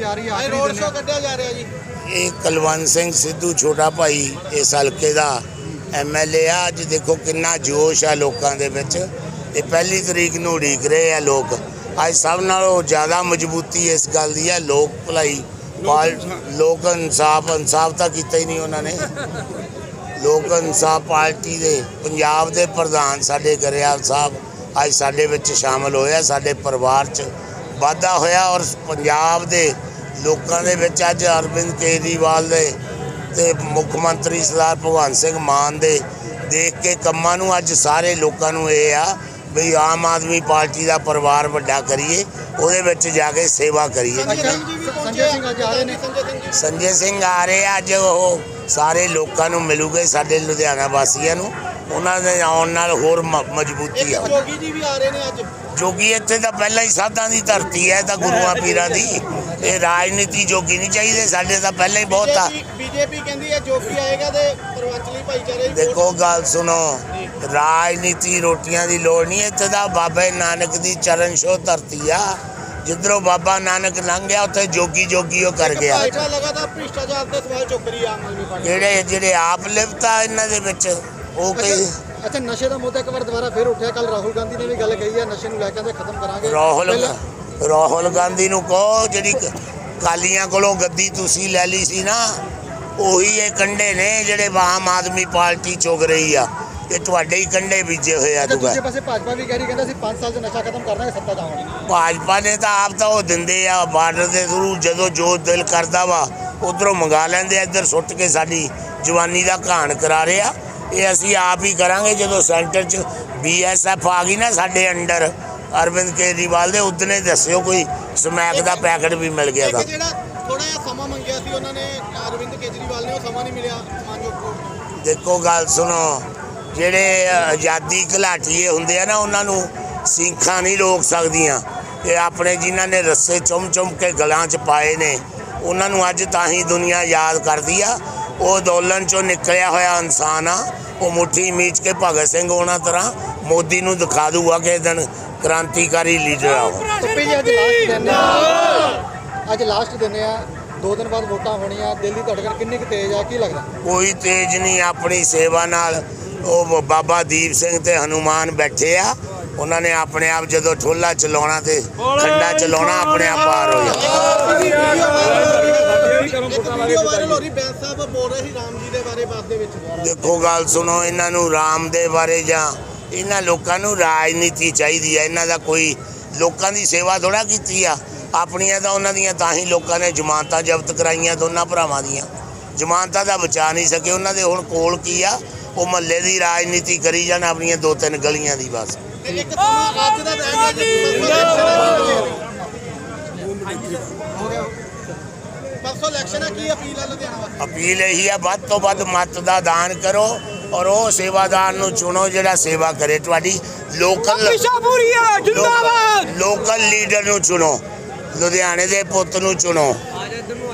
ਕੀਤੀ ਜਾ ਰਹੀ ਹੈ ਆਖਰੀ ਰੋਡ ਦਿਨ ਸ਼ੋਅ ਕੱਢਿਆ ਜਾ ਰਿਹਾ ਜੀ। ਇਹ ਕੁਲਵੰਤ ਸਿੰਘ ਸਿੱਧੂ ਛੋਟਾ ਭਾਈ ਇਸ ਹਲਕੇ ਦਾ ਐਮਐਲਏ ਆ। ਅੱਜ ਦੇਖੋ ਕਿੰਨਾ ਜੋਸ਼ ਆ ਲੋਕਾਂ ਦੇ ਵਿੱਚ। ਇਹ ਪਹਿਲੀ ਤਰੀਕ ਨੂੰ ਉਡੀਕ ਰਹੇ ਆ ਲੋਕ। ਅੱਜ ਸਭ ਨਾਲੋਂ ਜ਼ਿਆਦਾ ਮਜ਼ਬੂਤੀ ਇਸ ਗੱਲ ਦੀ ਹੈ ਲੋਕ ਭਲਾਈ ਪਾਲ ਲੋਕ ਇਨਸਾਫ ਇਨਸਾਫ ਤਾਂ ਕੀਤਾ ਹੀ ਨਹੀਂ ਉਹਨਾਂ ਨੇ। ਲੋਕ ਇਨਸਾਫ ਪਾਰਟੀ ਦੇ ਪੰਜਾਬ ਦੇ ਪ੍ਰਧਾਨ ਸਾਡੇ ਗਰੇਵਾਲ ਸਾਹਿਬ ਅੱਜ ਸਾਡੇ ਵਿੱਚ ਸ਼ਾਮਲ ਹੋਇਆ ਸਾਡੇ ਪਰਿਵਾਰ 'ਚ ਵਾਧਾ ਹੋਇਆ ਔਰ ਪੰਜਾਬ ਦੇ ਲੋਕਾਂ ਦੇ ਵਿੱਚ ਅੱਜ ਅਰਵਿੰਦ ਕੇਜਰੀਵਾਲ ਦੇ ਤੇ ਮੁੱਖ ਮੰਤਰੀ ਸਰਦਾਰ ਭਗਵੰਤ ਸਿੰਘ ਮਾਨ ਦੇ ਦੇਖ ਕੇ ਕੰਮਾਂ ਨੂੰ ਅੱਜ ਸਾਰੇ ਲੋਕਾਂ ਨੂੰ ਇਹ ਆ ਵੀ ਆਮ ਆਦਮੀ ਪਾਰਟੀ ਦਾ ਪਰਿਵਾਰ ਵੱਡਾ ਕਰੀਏ ਉਹਦੇ ਵਿੱਚ ਜਾ ਕੇ ਸੇਵਾ ਕਰੀਏ। ਸੰਜੇ ਸਿੰਘ ਅੱਜ ਆ ਰਹੇ ਨੇ। ਸੰਜੇ ਸਿੰਘ ਜੀ ਸੰਜੇ ਸਿੰਘ ਆ ਰਹੇ ਆ ਅੱਜ ਉਹ ਸਾਰੇ ਲੋਕਾਂ ਨੂੰ ਮਿਲੂਗੇ ਸਾਡੇ ਲੁਧਿਆਣਾ ਵਾਸੀਆਂ ਨੂੰ। ਉਹਨਾਂ ਦੇ ਆਉਣ ਨਾਲ ਹੋਰ ਮ- ਮਜ਼ਬੂਤੀ ਆ ਜੋਗੀ ਜੀ ਵੀ ਆ ਰਹੇ ਨੇ ਅੱਜ। ਜੋਗੀ ਇੱਥੇ ਤਾਂ ਪਹਿਲਾਂ ਹੀ ਸਾਧਾਂ ਦੀ ਧਰਤੀ ਹੈ ਇਹ ਤਾਂ ਗੁਰੂਆਂ ਪੀਰਾਂ ਦੀ। ਇਹ ਰਾਜਨੀਤੀ ਜੋਗੀ ਨਹੀਂ ਚਾਹੀਦੇ ਸਾਡੇ ਤਾਂ ਪਹਿਲਾਂ ਹੀ ਬਹੁਤ ਆ। ਬੀਜੇਪੀ ਕਹਿੰਦੀ ਹੈ ਜੋਗੀ ਆਏਗਾ ਤੇ ਪਰਵੰਚਲੀ ਭਾਈਚਾਰੇ ਦੀ ਦੇਖੋ ਗੱਲ ਸੁਣੋ ਰਾਜਨੀਤੀ ਰੋਟੀਆਂ ਦੀ ਲੋੜ ਨਹੀਂ ਇੱਥੇ ਤਾਂ ਬਾਬੇ ਨਾਨਕ ਦੀ ਚਰਨ ਛੋਹ ਧਰਤੀ ਆ। ਜਿੱਧਰੋਂ ਬਾਬਾ ਨਾਨਕ ਲੰਘ ਗਿਆ ਉੱਥੇ ਜੋਗੀ ਜੋਗੀ ਉਹ ਕਰ ਗਿਆ। ਭਾਜਪਾ ਲਗਾਤਾਰ ਭ੍ਰਿਸ਼ਟਾਚਾਰ ਦੇ ਸਵਾਲ ਚੁੱਕ ਰਹੀ ਆਮ ਆਦਮੀ ਪਾਰਟੀ। ਜਿਹੜੇ ਜਿਹੜੇ ਆਪ ਲਿਪਤਾ ਇਹਨਾਂ ਦੇ ਵਿੱਚ। ਉਹ ਕਈ ਅੱਛਾ ਨਸ਼ੇ ਦਾ ਮੁੱਦਾ ਇੱਕ ਵਾਰ ਦੁਬਾਰਾ ਫੇਰ ਉੱਠਿਆ। ਕੱਲ ਰਾਹੁਲ ਗਾਂਧੀ ਨੇ ਵੀ ਗੱਲ ਕਹੀ ਹੈ ਨਸ਼ੇ ਨੂੰ ਲੈ ਕੇ ਤੇ ਖਤਮ ਕਰਾਂਗੇ। ਰਾਹੁਲ ਪਹਿਲਾਂ- ਰਾਹੁਲ ਗਾਂਧੀ ਨੂੰ ਕਹੋ ਜਿਹੜੀ ਕਾਲੀਆਂ ਕੋਲੋਂ ਗੱਦੀ ਤੁਸੀਂ ਲੈ ਲਈ ਸੀ ਨਾ ਉਹੀ ਇਹ ਕੰਡੇ ਨੇ ਜਿਹੜੇ ਆਮ ਆਦਮੀ ਪਾਰਟੀ ਚੁਗ ਰਹੀ ਆ। ਇਹ ਤੁਹਾਡੇ ਹੀ ਕੰਡੇ ਬੀਜੇ ਹੋਏ ਆ ਅੱਛਾ ਦੁਗਾ ਦੂਜੇ ਪਾਸੇ ਭਾਜਪਾ ਵੀ ਕਹਿ ਰਹੀ ਕਹਿੰਦਾ ਅਸੀਂ 5 ਸਾਲ 'ਚ ਨਸ਼ਾ ਖਤਮ ਕਰ ਦਾਂਗੇ ਸੱਤਾ ਜਾਵਾਂਗੇ ਭਾਜਪਾ ਨੇ ਤਾਂ ਆਪ ਤਾਂ ਉਹ ਦਿੰਦੇ ਆ ਬਾਰਡਰ ਦੇ ਥਰੂ ਜਦੋਂ ਜੋ ਦਿਲ ਕਰਦਾ ਵਾ ਉਧਰੋਂ ਮੰਗਾ ਲੈਂਦੇ ਆ ਇੱਧਰ ਸੁੱਟ ਕੇ ਸਾਡੀ ਜਵਾਨੀ ਦਾ ਘਾਣ ਕਰਾ ਰਹੇ ਆ। ਇਹ ਅਸੀਂ ਆਪ ਹੀ ਕਰਾਂਗੇ ਜਦੋਂ ਸੈਂਟਰ 'ਚ ਬੀਐਸਐਫ ਆ ਗਈ ਨਾ ਸਾਡੇ ਅੰਡਰ ਅਰਵਿੰਦ ਕੇਜਰੀਵਾਲ ਦੇ ਉਦਨੇ ਦੱਸਿਓ ਕੋਈ ਸਮੈਕ ਦਾ ਪੈਕਟ ਵੀ ਮਿਲ ਗਿਆ ਤਾਂ। ਇੱਕ ਜਿਹੜਾ ਥੋੜਾ ਜਿਹਾ ਸਮਾਂ ਮੰਗਿਆ ਸੀ ਉਹਨਾਂ ਨੇ ਅਰਵਿੰਦ ਕੇਜਰੀਵਾਲ ਨੇ ਉਹ ਸਮਾਂ ਨਹੀਂ ਮਿਲਿਆ ਮਾਨਯੋਗ ਕੋ ਦੇਖੋ ਗੱਲ ਸੁਣੋ ਜਿਹੜੇ ਆਜ਼ਾਦੀ ਘਲਾਟੀਏ ਹੁੰਦੇ ਆ ਨਾ ਉਹਨਾਂ ਨੂੰ ਸਿੰਖਾਂ ਨਹੀਂ ਰੋਕ ਸਕਦੀਆਂ। ਇਹ ਆਪਣੇ ਜਿਨ੍ਹਾਂ ਨੇ ਰੱਸੇ ਚੁੰਮ ਚੁੰਮ ਕੇ ਗਲਾਂ 'ਚ ਪਾਏ ਨੇ ਉਹਨਾਂ ਨੂੰ ਅੱਜ ਤਾਂ ਹੀ ਦੁਨੀਆ ਯਾਦ ਕਰਦੀ ਆ ਉਹ ਅੰਦੋਲਨ 'ਚੋਂ ਨਿਕਲਿਆ ਹੋਇਆ ਇਨਸਾਨ ਆ ਉਹ ਮੁੱਠੀ ਮੀਚ ਕੇ ਭਗਤ ਸਿੰਘ ਉਹਨਾਂ ਤਰ੍ਹਾਂ ਮੋਦੀ ਨੂੰ ਦਿਖਾ ਦੂਗਾ ਕਿ ਇਹ ਦਿਨ ਕ੍ਰਾਂਤੀਕਾਰੀ ਲੀਡਰ ਆ ਉਹ। ਜੀ ਅੱਜ ਲਾਸਟ ਦਿਨ ਆ। ਅੱਜ ਲਾਸਟ ਦਿਨ ਆ। ਦੋ ਦਿਨ ਬਾਅਦ ਵੋਟਾਂ ਹੋਣੀਆਂ। ਦਿਲ ਦੀ ਧੜਕਣ ਕਿੰਨੀ ਕੁ ਤੇਜ਼ ਆ? ਕੀ ਲੱਗਦਾ? ਕੋਈ ਤੇਜ ਨਹੀਂ ਆਪਣੀ ਸੇਵਾ ਨਾਲ ਉਹ ਬਾਬਾ ਦੀਪ ਸਿੰਘ ਤੇ ਹਨੂਮਾਨ ਬੈਠੇ ਆ। ਉਹਨਾਂ ਨੇ ਆਪਣੇ ਆਪ ਜਦੋਂ ਠੋਲਾ ਚਲਾਉਣਾ ਤੇ ਖੰਡਾ ਚਲਾਉਣਾ ਆਪਣੇ ਆਪ ਪਾਰ ਹੋ ਜਾਣਾ ਇੱਕ ਵੀਡੀਓ ਵਾਇਰਲ ਹੋ ਰਹੀ ਬੈਂਸ ਸਾਹਿਬ ਬੋਲ ਰਹੇ ਸੀ ਰਾਮ ਜੀ ਦੇ ਬਾਰੇ ਬਾਤ ਦੇ ਵਿੱਚ। ਦੇਖੋ ਗੱਲ ਸੁਣੋ ਇਹਨਾਂ ਨੂੰ ਰਾਮ ਦੇ ਬਾਰੇ ਜਾਂ ਇਹਨਾਂ ਲੋਕਾਂ ਨੂੰ ਰਾਜਨੀਤੀ ਚਾਹੀਦੀ ਹੈ ਇਹਨਾਂ ਦਾ ਕੋਈ ਲੋਕਾਂ ਦੀ ਸੇਵਾ ਥੋੜਾ ਕੀਤੀ ਆ। ਆਪਣੀਆਂ ਤਾਂ ਉਹਨਾਂ ਦੀਆਂ ਤਾਂ ਹੀ ਲੋਕਾਂ ਨੇ ਜ਼ਮਾਨਤਾਂ ਜ਼ਬਤ ਕਰਾਈਆਂ ਦੋਨਾਂ ਭਰਾਵਾਂ ਦੀਆਂ। ਜ਼ਮਾਨਤਾਂ ਦਾ ਬਚਾ ਨਹੀਂ ਸਕੇ ਉਹਨਾਂ ਦੇ। ਹੁਣ ਕੋਲ ਕੀ ਆ? ਉਹ ਮਹੱਲੇ ਦੀ ਰਾਜਨੀਤੀ ਕਰੀ ਜਾਣ ਆਪਣੀਆਂ ਦੋ ਤਿੰਨ ਗਲੀਆਂ ਦੀ ਬਸ। ਤੇ ਇੱਕ ਸਮਾਂ ਅੱਜ ਦਾ ਰਹਿ ਗਿਆ ਪਰਸੋਂ ਇਲੈਕਸ਼ਨ ਹੈ ਕੀ ਅਪੀਲ ਹੈ ਲੁਧਿਆਣਾ ਵਾਸਤੇ ਅਪੀਲ ਇਹੀ ਆ ਵੱਧ ਤੋਂ ਵੱਧ ਮਤ ਦਾ ਦਾਨ ਕਰੋ ਔਰ ਉਹ ਸੇਵਾਦਾਰ ਨੂੰ ਚੁਣੋ ਜਿਹੜਾ ਸੇਵਾ ਕਰੇ ਤੁਹਾਡੀ ਲੋਕਲ ਸ਼ਾਹਪੁਰੀਆ ਜਿੰਦਾਬਾਦ। ਲੋਕਲ ਲੀਡਰ ਨੂੰ ਚੁਣੋ ਲੁਧਿਆਣੇ ਦੇ ਪੁੱਤ ਨੂੰ ਚੁਣੋ।